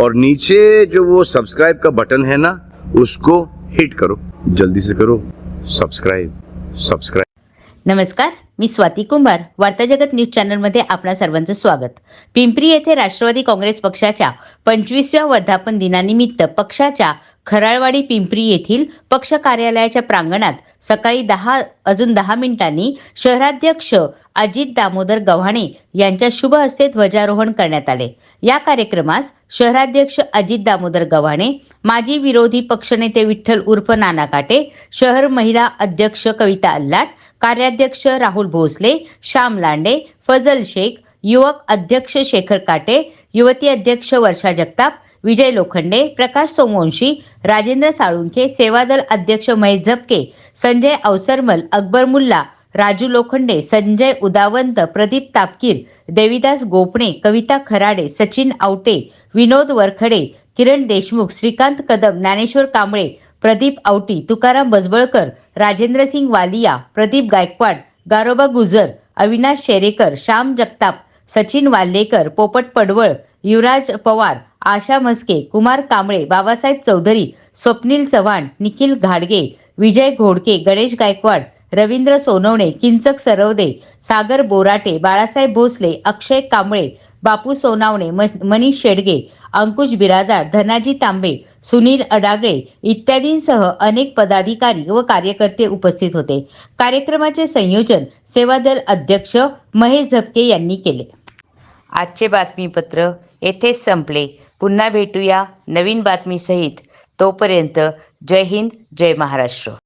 और नीचे जो वो सब्सक्राइब का बटन है ना उसको हिट करो। जल्दी से करो। सब्सक्राइब सब्सक्राइब नमस्कार मी स्वाती कुंभार वार्ता जगत न्यूज चॅनलमध्ये आपणा सर्वांचं स्वागत. पिंपरी येथे राष्ट्रवादी काँग्रेस पक्षाच्या पंचवीसव्या वर्धापन दिनानिमित्त पक्षाच्या खराळवाडी पिंपरी येथील पक्ष कार्यालयाच्या प्रांगणात सकाळी दहा अजून दहा मिनिटांनी शहराध्यक्ष अजित दामोदर गव्हाणे यांच्या शुभ हस्ते ध्वजारोहण करण्यात आले. या कार्यक्रमास शहराध्यक्ष अजित दामोदर गव्हाणे माजी विरोधी पक्षनेते विठ्ठल उर्फ नाना काटे शहर महिला अध्यक्ष कविता अल्लाट कार्याध्यक्ष राहुल भोसले श्याम लांडे फजल शेख युवक अध्यक्ष शेखर काटे युवती अध्यक्ष वर्षा जगताप विजय लोखंडे प्रकाश सोमवंशी राजेंद्र साळुंखे सेवादल अध्यक्ष महेश झपके संजय अवसरमल अकबर मुल्ला राजू लोखंडे संजय उदावंत प्रदीप तापकीर देविदास गोपणे कविता खराडे सचिन आवटे विनोद वरखडे किरण देशमुख श्रीकांत कदम ज्ञानेश्वर कांबळे प्रदीप आवटी तुकाराम बजबळकर राजेंद्र सिंग वालिया प्रदीप गायकवाड गारोबा गुजर अविनाश शेरेकर श्याम जगताप सचिन वाल्लेकर पोपट पडवळ युवराज पवार आशा म्हस्के कुमार कांबळे बाबासाहेब चौधरी स्वप्नील चव्हाण निखिल घाडगे विजय घोडके गणेश गायकवाड रवींद्र सोनवणे किंचक सरवदे सागर बोराटे बाळासाहेब भोसले अक्षय कांबळे बापू सोनावणे म- मनीष शेडगे अंकुश बिरादार धनाजी तांबे सुनील अडागळे इत्यादींसह अनेक पदाधिकारी व कार्यकर्ते उपस्थित होते. कार्यक्रमाचे संयोजन सेवादल अध्यक्ष महेश झपके यांनी केले. आजचे बातमीपत्र येथेच संपले. पुन्हा भेटूया नवीन बातमीसहित. तोपर्यंत जय हिंद जय महाराष्ट्र.